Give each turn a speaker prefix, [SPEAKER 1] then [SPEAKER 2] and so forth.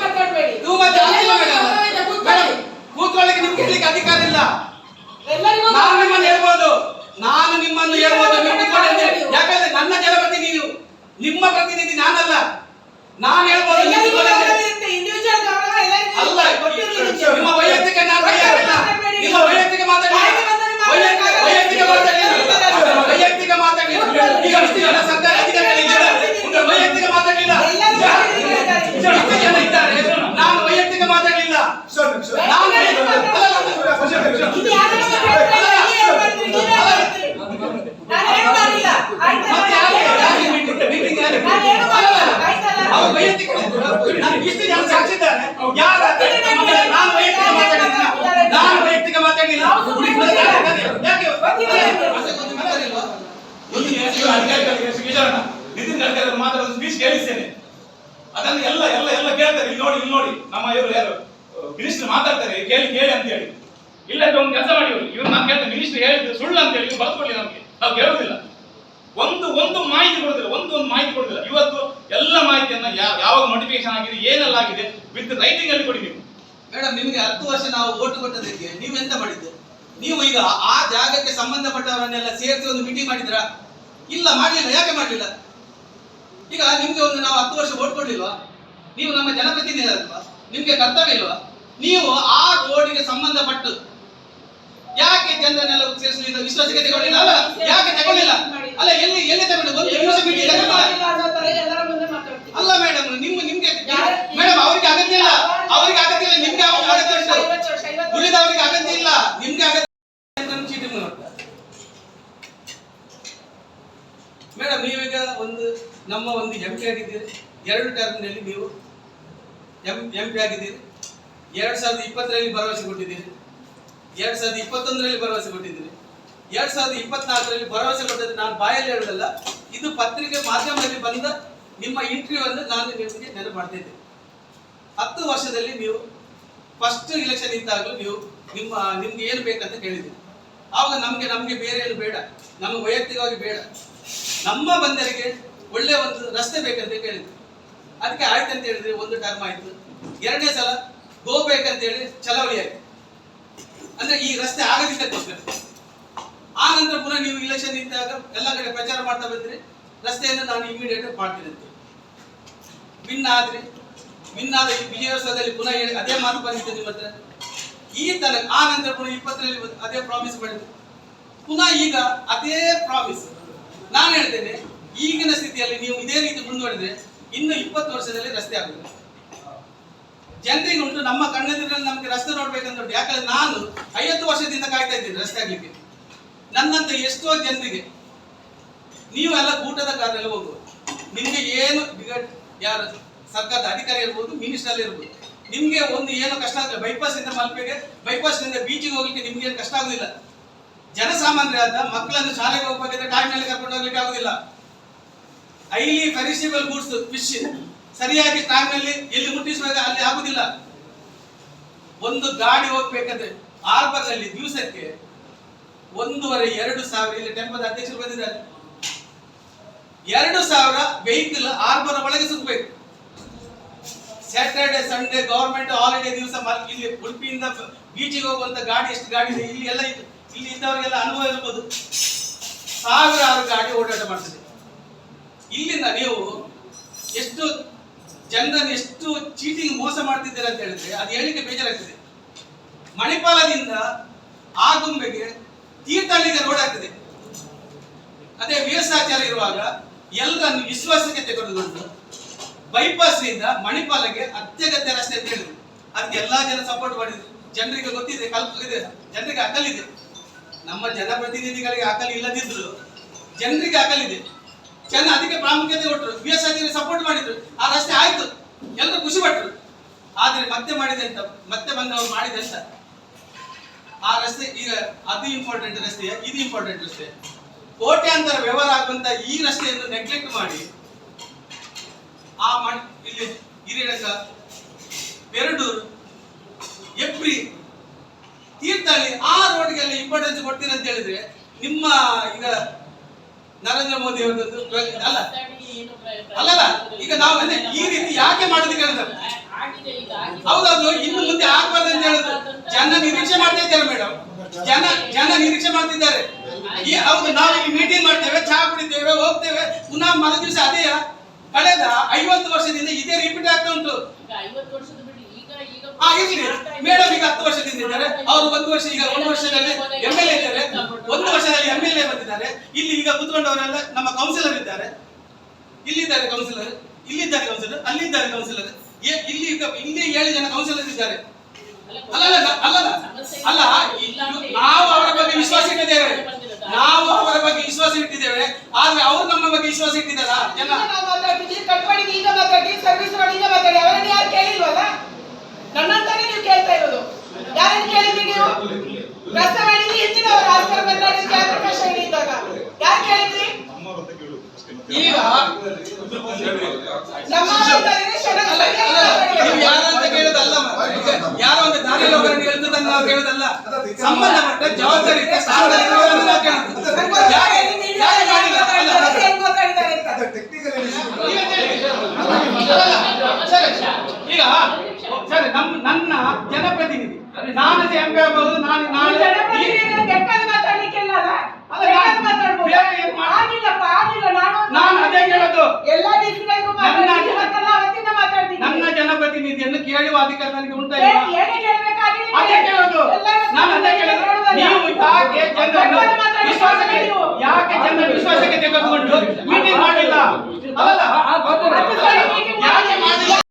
[SPEAKER 1] ಮಾತಾಡ್ಬೇಡಿ.
[SPEAKER 2] ಆಗ್ತಿಲ್ಲ madam. Madam, ಕೂತ್ಕೊಳ್ಳಿಕ್ಕೆ ನಿಮ್ಗೆ ಹೇಳಲಿಕ್ಕೆ ಅಧಿಕಾರ ಇಲ್ಲ?
[SPEAKER 1] ಎಲ್ಲರಿಗೂ
[SPEAKER 2] ನಾನು ನಿಮ್ಮನ್ನು ಹೇಳ್ಬೋದು. ನಾನು ನಿಮ್ಮನ್ನು ಹೇಳ್ಬೋದು. ನೀವು ಕೂತ್ಕೊಳ್ಳಿ. ಯಾಕಂದ್ರೆ ನನ್ನ ಜನಪ್ರತಿನಿಧಿ ನೀವು. ನಿಮ್ಮ ಪ್ರತಿನಿಧಿ ನಾನಲ್ಲ. ನಾನು ಹೇಳ್ಬೋದು ನೀವು
[SPEAKER 1] ಎಲ್ಲರಿಗೂ
[SPEAKER 2] ಕೂತ್ಕೊಳ್ಳಿ ಅಂತ
[SPEAKER 1] ಗೌರವ
[SPEAKER 2] ಹೇಳಿ.
[SPEAKER 1] ಇರುತ್ತೆ. Individual ಗೌರವ ಎಲ್ಲರಿಗೂ
[SPEAKER 2] ಅಲ್ಲ
[SPEAKER 1] ಕೊಟ್ಟಿರ್ಲಿ ನಿಮ್ಗೆ.
[SPEAKER 2] ನಿಮ್ಮ ವೈಯಕ್ತಿಕ ನಾನು ತಯಾರಿಲ್ಲ ನಿಮ್ಮ ವೈಯಕ್ತಿಕ ಮಾತಾಡಿ
[SPEAKER 1] ಬಾಯಿಗೆ ಬಂದರೆ
[SPEAKER 2] ವೈಯಕ್ತಿಕ ವೈಯಕ್ತಿಕ ಮಾತಾಡಲಿಲ್ಲ ವೈಯಕ್ತಿಕ ಮಾತಾಡಲಿಲ್ಲ ಈಗ ಇಷ್ಟು ಜನ ಸರ್ಕಾರ ಅಧಿಕಾರಿಗಳಿದ್ದಾರೆ ಒಂದು ವೈಯಕ್ತಿಕ ಮಾತಾಡಲಿಲ್ಲ ಇಷ್ಟು ಜನ ಇದ್ದಾರೆ ನಾನು ವೈಯಕ್ತಿಕ ಮಾತಾಡಲಿಲ್ಲ ನಾನು
[SPEAKER 1] ಇದು ಯಾರನ್ನ ಕೇಳ್ತಾ ಇಲ್ಲ, ನೀವೇ ಹೇಳ್ತೀರಿ, ನೀವೇ ಹೇಳ್ತೀರಿ. ನಾನು ಏನು ಮಾಡಿಲ್ಲ. ಆಯ್ತಾ?
[SPEAKER 2] ಮತ್ತೆ ಯಾಕೆ ಯಾಕೆ ಮೀಟಿಂಗ್ ಮೀಟಿಂಗ್ ಯಾಕೆ
[SPEAKER 1] ನಾನು ಏನು ಮಾಡಿಲ್ಲ. ಆಯ್ತಲ್ಲ?
[SPEAKER 2] ಅವ್ರು ವೈಯಕ್ತಿಕ ನಾನು ಇಷ್ಟು ಜನ ಸಾಕ್ಷಿದ್ದಾರೆ ಯಾರ ನಾನು ವೈಯಕ್ತಿಕ ಮಾತಾಡಿಲ್ಲ ನಾನು ವೈಯಕ್ತಿಕ ಮಾತಾಡಿಲ್ಲ ಯಾಕೆ
[SPEAKER 3] ಒಂದು ದೇಶದ ಅಧಿಕಾರಿಗಳಿಗೆ ವಿಚಾರಣ ನಿತಿನ್ ಗಡ್ಕರಿ ಅವರು ಮಾತಾಡೋ ಸ್ಪೀಚ್ ಕೇಳಿಸ್ತೇನೆ ಅದನ್ನು ಎಲ್ಲ ಎಲ್ಲ ಎಲ್ಲ ಕೇಳ್ತಾರೆ ಇಲ್ಲಿ ನೋಡಿ ಇಲ್ಲಿ ನೋಡಿ ನಮ್ಮ ಇವರು ಯಾರು? ಮಿನಿಸ್ಟರ್ ಮಾತಾಡ್ತಾರೆ, ಕೇಳಿ ಕೇಳಿ ಅಂತ ಹೇಳಿ. ಇಲ್ಲ ಒಂದು ಕೆಲಸ ಮಾಡಿ ಇವರು. ಇವ್ರು ನಾನು ಕೇಳ್ತೇನೆ ಮಿನಿಸ್ಟರ್ ಹೇಳಿದ್ರು ಸುಳ್ಳು ಅಂತ ಹೇಳಿ ಬರ್ಕೊಳ್ಳಿ ನಮಗೆ. ನಾವು ಕೇಳೋದಿಲ್ಲ ಒಂದು ಒಂದು ಮಾಹಿತಿ ಕೊಡೋದಿಲ್ಲ, ಒಂದು ಒಂದು ಮಾಹಿತಿ ಕೊಡೋದಿಲ್ಲ. ಇವತ್ತು ಎಲ್ಲ ಮಾಹಿತಿಯನ್ನ ಯಾವಾಗ ನೋಟಿಫಿಕೇಶನ್ ಆಗಿದೆ, ಏನೆಲ್ಲ ಆಗಿದೆ ವಿತ್ ರೈಟಿಂಗ್ ಅಲ್ಲಿ ಕೊಡಿ ನೀವು.
[SPEAKER 2] ಮೇಡಮ್, ನಿಮಗೆ ಹತ್ತು ವರ್ಷ ನಾವು ಓಟು ಕೊಟ್ಟದಕ್ಕೆ ಎಂತ ಮಾಡಿದ್ದು? ನೀವು ಈಗ ಆ ಜಾಗಕ್ಕೆ ಸಂಬಂಧಪಟ್ಟವರನ್ನೆಲ್ಲ ಸೇರಿಸಿ ಒಂದು ಮೀಟಿಂಗ್ ಮಾಡಿದ್ರಾ? ಇಲ್ಲ, ಮಾಡಲಿಲ್ಲ, ಯಾಕೆ ಮಾಡಲಿಲ್ಲ? ಈಗ ನಿಮ್ಗೆ ಒಂದು ನಾವು ಹತ್ತು ವರ್ಷ ಓಟ್ ಕೊಡ್ಲಿಲ್ವಾ? ನೀವು ನಮ್ಮ ಜನಪ್ರತಿನಿಧಿ ಅಲ್ವಾ? ನಿಮ್ಗೆ ಕರ್ತವ್ಯ ಇಲ್ವಾ ನೀವು ಆ ರೋಡಿಗೆ ಸಂಬಂಧಪಟ್ಟು ಯಾಕೆ ಜನರನ್ನೆಲ್ಲ ಸೇರಿಸಲಿಲ್ಲ ವಿಶ್ವಾಸಕ್ಕೆ ತಗೊಳ್ಳಿಲ್ಲ? ಅಲ್ಲ ಯಾಕೆ ತಗೊಂಡಿಲ್ಲ ಅಲ್ಲ ಎಲ್ಲಿ ಎಲ್ಲಿ ತಗೊಂಡು ಒಂದು ನಿಮಿಷ. ಅಲ್ಲ ಮೇಡಮ್ ನಿಮ್ಮ ನಿಮ್ಗೆ ಮೇಡಮ್ ಅವ್ರಿಗೆ ಅಗತ್ಯ ಇಲ್ಲ. ಅವ್ರಿಗೆ ಅಗತ್ಯ ಇಲ್ಲ. ನಿಮ್ಗೆ ಅಗತ್ಯ ಉಂಟು. ಉಳಿದವರಿಗೆ ಅಗತ್ಯ ಇಲ್ಲ. ನಿಮ್ಗೆ ಅಗತ್ಯ ಚೀಟಿ ಮೂಲಕ ಮೇಡಮ್ ನೀವೀಗ ಒಂದು ನಮ್ಮ ಒಂದು ಎಂ ಪಿ ಆಗಿದ್ದೀರಿ. ಎರಡು ಟರ್ಮ್ನಲ್ಲಿ ನೀವು ಎಂ ಎಂ ಪಿ ಆಗಿದ್ದೀರಿ. ಎರಡ್ ಸಾವಿರದ ಇಪ್ಪತ್ತರಲ್ಲಿ ಭರವಸೆ ಕೊಟ್ಟಿದ್ದೀರಿ. ಎರಡ್ ಸಾವಿರದ ಇಪ್ಪತ್ತೊಂದರಲ್ಲಿ ಭರವಸೆ ಕೊಟ್ಟಿದ್ದೀರಿ. ಎರಡ್ ಸಾವಿರದ ಇಪ್ಪತ್ನಾಲ್ಕರಲ್ಲಿ ಭರವಸೆ ಕೊಟ್ಟದ್ದು ನಾನು ಬಾಯಲ್ಲಿ ಹೇಳೋದಲ್ಲ, ಇದು ಪತ್ರಿಕೆ ಮಾಧ್ಯಮದಲ್ಲಿ ಬಂದ ನಿಮ್ಮ ಇಂಟರ್ವ್ಯೂ ಅನ್ನು ನಾನು ನಿಮಗೆ ನೆನಪು ಮಾಡ್ತಿದ್ದೆ ಹತ್ತು ವರ್ಷದಲ್ಲಿ ನೀವು ಫಸ್ಟ್ ಇಲೆಕ್ಷನ್ ಇದ್ದಾಗಲೂ ನೀವು ನಿಮ್ಮ, ನಿಮ್ಗೆ ಏನು ಬೇಕಂತ ಕೇಳಿದ್ದೀರಿ. ಆವಾಗ ನಮಗೆ ನಮಗೆ ಬೇರೆ ಏನು ಬೇಡ. ನಮಗೆ ವೈಯಕ್ತಿಕವಾಗಿ ಬೇಡ. ನಮ್ಮ ಬಂದರಿಗೆ ಒಳ್ಳೆಯ ಒಂದು ರಸ್ತೆ ಬೇಕಂತ ಕೇಳಿದ್ವಿ. ಅದಕ್ಕೆ ಆಯ್ತು ಅಂತ ಹೇಳಿದ್ರೆ ಒಂದು ಟರ್ಮ್ ಆಯ್ತು. ಎರಡನೇ ಸಲ ಹೋಗ್ಬೇಕಂತ ಬೇಕಂತ ಹೇಳಿ ಚಲವಳಿ ಆಯ್ತು. ಅಂದ್ರೆ ಈ ರಸ್ತೆ ಆಗದಿದ್ದಕ್ಕೋಸ್ಕರ ಆ ನಂತರ ಪುನಃ ನೀವು ಇಲೆಕ್ಷನ್ ನಿಂತಾಗ ಎಲ್ಲ ಕಡೆ ಪ್ರಚಾರ ಮಾಡ್ತಾ ಬಂದ್ರೆ ರಸ್ತೆಯನ್ನು ನಾನು ಇಮಿಡಿಯೇಟ್ ಮಾಡ್ತೀನಿ ಅಂತ ವಿನ್ ಭಿನ್ನ ವಿನ್ ಆದ ವಿಜಯೋತ್ಸವದಲ್ಲಿ ಪುನಃ ಹೇಳಿ ಅದೇ ಮಾತು ಬಂದಿತ್ತು ನಿಮ್ಮ ಹತ್ರ. ಈ ತನಕ ಆ ನಂತರ ಪುನಃ ಇಪ್ಪತ್ತರಲ್ಲಿ ಅದೇ ಪ್ರಾಮಿಸ್ ಮಾಡಿದ್ರು ಪುನಃ ಈಗ ಅದೇ ಪ್ರಾಮಿಸ್ ನಾನು ಹೇಳ್ತೇನೆ, ಈಗಿನ ಸ್ಥಿತಿಯಲ್ಲಿ ನೀವು ಇದೇ ರೀತಿ ಮುಂದುವರಿದ್ರೆ ಇನ್ನು ಇಪ್ಪತ್ತು ವರ್ಷದಲ್ಲಿ ರಸ್ತೆ ಆಗುತ್ತೆ ಜನರಿಗೆ ಉಂಟು ನಮ್ಮ ಕಣ್ಣೆದುರಲ್ಲಿ ನಮಗೆ ರಸ್ತೆ ನೋಡ್ಬೇಕಂತ ಉಂಟು. ಯಾಕಂದ್ರೆ ನಾನು ಐವತ್ತು ವರ್ಷದಿಂದ ಕಾಯ್ತಾ ಇದ್ದೀನಿ ರಸ್ತೆ ಆಗ್ಲಿಕ್ಕೆ. ನನ್ನಂತ ಎಷ್ಟೋ ಜನರಿಗೆ ನೀವು ಎಲ್ಲ ಕೂಟದ ಕಾರಲ್ಲಿ ಹೋಗುವ. ನಿಮ್ಗೆ ಏನು ಯಾರು ಸರ್ಕಾರದ ಅಧಿಕಾರಿ ಇರ್ಬೋದು ಮಿನಿಸ್ಟರ್ ಇರ್ಬೋದು. ನಿಮ್ಗೆ ಒಂದು ಏನು ಕಷ್ಟ ಆಗಲ್ಲ ಬೈಪಾಸ್ ಇಂದ ಮಲ್ಪೆಗೆ ಬೈಪಾಸ್ನಿಂದ ಬೀಚಿಗೆ ಹೋಗ್ಲಿಕ್ಕೆ ನಿಮ್ಗೆ ಏನು ಕಷ್ಟ ಆಗುದಿಲ್ಲ. ಜನಸಾಮಾನ್ಯರಾದ ಮಕ್ಕಳನ್ನು ಶಾಲೆಗೆ ಹೋಗ್ಬೇಕಿದ್ರೆ ಟೈಮ್ ಮೇಲೆ ಕರ್ಕೊಂಡು ಹೋಗ್ಲಿಕ್ಕೆ ಆಗುದಿಲ್ಲ. ಐಲಿ ಪರಿಶೀಬಲ್ ಗೂಡ್ಸ್ ಫಿಶ್ ಸರಿಯಾಗಿ ಟೈಮ್ನಲ್ಲಿ ಎಲ್ಲಿ ಮುಟ್ಟಿಸುವಾಗ ಅಲ್ಲಿ ಆಗುದಿಲ್ಲ. ಒಂದು ಗಾಡಿ ಹೋಗ್ಬೇಕಂದ್ರೆ ನಲ್ಲಿ ದಿವಸಕ್ಕೆ ಒಂದೂವರೆ, ಎರಡು ಸಾವಿರ, ಇಲ್ಲಿ ಟೆಂಪದ ಅಧ್ಯಕ್ಷರು ಬಂದಿದ್ದಾರೆ. ಎರಡು ಸಾವಿರ ವೆಹಿಕಲ್ ಆರ್ಬರ್ ಒಳಗೆ ಸುತ್ತಬೇಕು ಸ್ಯಾಟರ್ಡೆ ಸಂಡೇ ಗವರ್ಮೆಂಟ್ ಹಾಲಿಡೇ ದಿವಸ ಇಲ್ಲಿ ಉಡುಪಿಯಿಂದ ಬೀಚಿಗೆ ಹೋಗುವಂತ ಗಾಡಿ ಎಷ್ಟು ಗಾಡಿ ಇಲ್ಲಿ ಎಲ್ಲ. ಇಲ್ಲಿ ಇದ್ದವರಿಗೆಲ್ಲ ಅನುಭವ ಇರ್ಬೋದು. ಸಾವಿರಾರು ಗಾಡಿ ಓಡಾಟ ಮಾಡ್ತದೆ. ಇಲ್ಲಿಂದ ನೀವು ಎಷ್ಟು ಜನರನ್ನು ಎಷ್ಟು ಚೀಟಿಂಗ್ ಮೋಸ ಮಾಡ್ತಿದ್ದೀರಾ ಅಂತ ಹೇಳಿದ್ರೆ ಅದು ಹೇಳಿಕೆ ಬೇಜಾರಾಗ್ತದೆ. ಮಣಿಪಾಲದಿಂದ ಆಗುಂಬೆಗೆ ತೀರ್ಥಹಳ್ಳಿಗೆ ರೋಡ್ ಆಗ್ತದೆ. ಅದೇ ವೀರಸಾಚಾರ ಇರುವಾಗ ಎಲ್ಲರನ್ನು ವಿಶ್ವಾಸಕ್ಕೆ ತೆಗೆದುಕೊಂಡು ಬೈಪಾಸ್ನಿಂದ ಮಣಿಪಾಲಗೆ ಅತ್ಯಗತ್ಯ ರಸ್ತೆ ಅಂತ ಹೇಳಿದ್ರು. ಅದಕ್ಕೆ ಎಲ್ಲಾ ಜನ ಸಪೋರ್ಟ್ ಮಾಡಿದ್ರು. ಜನರಿಗೆ ಗೊತ್ತಿದೆ ಕಲ್ಪಿದೆ ಜನರಿಗೆ ಅಕಲಿದೆ. ನಮ್ಮ ಜನಪ್ರತಿನಿಧಿಗಳಿಗೆ ಅಕಲಿ ಇಲ್ಲದಿದ್ರು ಜನರಿಗೆ ಅಕಲಿದೆ. ಜನ ಅದಕ್ಕೆ ಪ್ರಾಮುಖ್ಯತೆ ಕೊಟ್ಟರು. ಬಿ ಎಸ್ ಸಪೋರ್ಟ್ ಮಾಡಿದ್ರು. ಆ ರಸ್ತೆ ಆಯ್ತು. ಎಲ್ಲರೂ ಖುಷಿ ಪಟ್ಟರು ಆದ್ರೆ ಮತ್ತೆ ಮಾಡಿದೆ ಅಂತ, ಮತ್ತೆ ಬಂದವರು ಮಾಡಿದೆ ಅಂತ. ಆ ರಸ್ತೆ ಈಗ ಅದು ಇಂಪಾರ್ಟೆಂಟ್ ರಸ್ತೆ ಇದು ಇಂಪಾರ್ಟೆಂಟ್ ರಸ್ತೆ. ಕೋಟ್ಯಾಂತರ ವ್ಯವಹಾರ ಆಗುವಂತ ಈ ರಸ್ತೆಯನ್ನು ನೆಗ್ಲೆಕ್ಟ್ ಮಾಡಿ, ಆ ಮಣ್ ಇಲ್ಲಿ ಹಿರಿಯಡಕ ಪೆರಡೂರು ಎಪ್ರಿ, ತೀರ್ಥಹಳ್ಳಿ, ಆ ರೋಡ್ಗೆಲ್ಲ ಇಂಪಾರ್ಟೆನ್ಸ್ ಕೊಡ್ತೀನಿ ಅಂತ ಹೇಳಿದ್ರೆ ನಿಮ್ಮ ಈಗ ನರೇಂದ್ರ ಮೋದಿ ಅವರದ್ದು ಅಲ್ಲ. ಅಲ್ಲಲ್ಲ ಈಗ ನಾವು ಅಂದ್ರೆ ಈ ರೀತಿ ಯಾಕೆ ಮಾಡೋದಕ್ಕೆ
[SPEAKER 4] ಕೇಳಿದ್ರೆ.
[SPEAKER 2] ಹೌದೌದು ಇನ್ನು ಮುಂದೆ ಆಗ್ಬಾರ್ದು ಅಂತ ಹೇಳಿದ್ರು ಜನ ನಿರೀಕ್ಷೆ ಮಾಡ್ತಾ ಇದ್ದಾರೆ ಮೇಡಮ್ ಜನ ಜನ ನಿರೀಕ್ಷೆ ಮಾಡ್ತಿದ್ದಾರೆ ಹೌದು ನಾವು ಮೀಟಿಂಗ್ ಮಾಡ್ತೇವೆ ಚಹಾ ಕುಡಿತೇವೆ ಹೋಗ್ತೇವೆ. ಪುನಃ ಮರು ದಿವಸ ಅದೇ ಕಳೆದ ಐವತ್ತು ವರ್ಷದಿಂದ ಇದೇ ರಿಪೀಟ್ ಆಗ್ತಾ ಉಂಟು. ಇರ್ಲಿ. ಮೇಡಮ್ ಈಗ ಹತ್ತು ವರ್ಷದಿಂದ ಇದ್ದಾರೆ. ಅವರು ಒಂದು ವರ್ಷ ಈಗ ಒಂದು ವರ್ಷದಲ್ಲಿ ಎಂ ಎಲ್ ಎ ಇದ್ದಾರೆ. ಒಂದು ವರ್ಷದಲ್ಲಿ ಎಂ ಎಲ್ ಎ ಬಂದಿದ್ದಾರೆ. ಇಲ್ಲಿ ಈಗ ಕುತ್ಕೊಂಡವರೆಲ್ಲ ನಮ್ಮ ಕೌನ್ಸಿಲರ್ ಇದ್ದಾರೆ. ಇಲ್ಲಿದ್ದಾರೆ ಕೌನ್ಸಿಲರ್ ಇಲ್ಲಿದ್ದಾರೆ ಕೌನ್ಸಿಲರ್ ಅಲ್ಲಿದ್ದಾರೆ ಕೌನ್ಸಿಲರ್ ಇಲ್ಲಿ ಈಗ ಇಲ್ಲಿ ಏಳು ಜನ ಕೌನ್ಸಿಲರ್ ಇದ್ದಾರೆ. ಅಲ್ಲ ಅಲ್ಲ ಅಲ್ಲ ನಾವು ಅವರ ಬಗ್ಗೆ ವಿಶ್ವಾಸ ಇಟ್ಟಿದ್ದೇವೆ. ನಾವು ಅವರ ಬಗ್ಗೆ ವಿಶ್ವಾಸ ಇಟ್ಟಿದ್ದೇವೆ. ಆದ್ರೆ ಅವ್ರು ನಮ್ಮ ಬಗ್ಗೆ ವಿಶ್ವಾಸ ಇಟ್ಟಿದ್ದಾರ? ಜನ.
[SPEAKER 1] ಈಗ ನಾವು ಮಾಡಿದ್ದು ಈಗ ಮಾತಾಡಿ ಸರ್ವಿಸ್ ಮಾಡಿ ಈಗ ಮಾತಾಡಿ ಅವರನ್ನು ಯಾರು ಕೇಳಿಲ್ವಲ್ಲ? ನನ್ನಂತಾನೆ ನೀವು ಕೇಳ್ತಾ ಇರೋದು. ಯಾರನ್ನು ಕೇಳಿದ್ರಿ ನೀವು? ಮಾಡಿದ್ರಿ ಹಿಂದಿನವರು ಆಸ್ಕರ್ ಬಂದಾಗ ಜಯಪ್ರಕಾಶ್ ಹೆಗಡೆ ಇದ್ದಾಗ. ಯಾರು ಕೇಳಿದ್ರಿ?
[SPEAKER 2] ಈಗ
[SPEAKER 1] ನಮ್ಮ
[SPEAKER 2] ಯಾರು ಒಂದು ದಾರಿಯಲ್ಲಿ ಒಬ್ಬರನ್ನು ಹೇಳ್ತದನ್ನು ನಾವು ಸಂಬಂಧಪಟ್ಟ ಜವಾಬ್ದಾರಿ ಸ್ಥಾನದಲ್ಲಿರುವವರನ್ನು ನಾವು ಕೇಳೋದು. ಯಾಕೆ ಯಾಕೆ ಮಾಡಿಲ್ಲ ಅಲ್ಲ,
[SPEAKER 1] ಹೆಂಗ್ ಮಾತಾಡಿದ್ದಾರೆ ಅಂತ
[SPEAKER 2] ಸರಿ, ಈಗ ಸರಿ ನಮ್ಮ ನನ್ನ ಜನಪ್ರತಿನಿಧಿ ನಾನು ಎಂ ಪಿ ಆಗಬಹುದು ನಾನು ನಾಳೆ
[SPEAKER 1] ಜನಪ್ರತಿನಿಧಿಗಳು ಬೇಕಾದ ಮಾತಾಡ್ಲಿಕ್ಕಿಲ್ಲ ಅಲ್ಲ
[SPEAKER 2] ಅಲ್ಲ,
[SPEAKER 1] ಬೇಕಾದ
[SPEAKER 2] ನಾನು
[SPEAKER 1] ಮಾತಾಡ್ಬೋದು
[SPEAKER 2] ಬೇರೆ ಏನ್ ಮಾಡ್-
[SPEAKER 1] ಆಗಿಲ್ಲಪ್ಪ ಆಗಿಲ್ಲ ನಾನು
[SPEAKER 2] ನಾನು ಅದೇ ಕೇಳೋದು
[SPEAKER 1] ಎಲ್ಲಾ ಮಾತಾಡ್ತೀನಿ
[SPEAKER 2] ನನ್ನ ಜನಪ್ರತಿನಿಧಿಯನ್ನು ಕೇಳುವ ಅಧಿಕಾರ ನನಗೆ ಉಂಟಾ ಅದೇ ಕೇಳೋದು ನಾನು ಅದೇ ಕೇಳೋದು ನೀವು ಯಾಕೆ ಜನರನ್ನು ವಿಶ್ವಾಸಕ್ಕೆ
[SPEAKER 1] ನೀವು.
[SPEAKER 2] ಯಾಕೆ ಜನರ ವಿಶ್ವಾಸಕ್ಕೆ ತೆಗೆದುಕೊಂಡು ಮೀಟಿಂಗ್ ಮಾಡಿಲ್ಲ
[SPEAKER 1] ಸರಿ meeting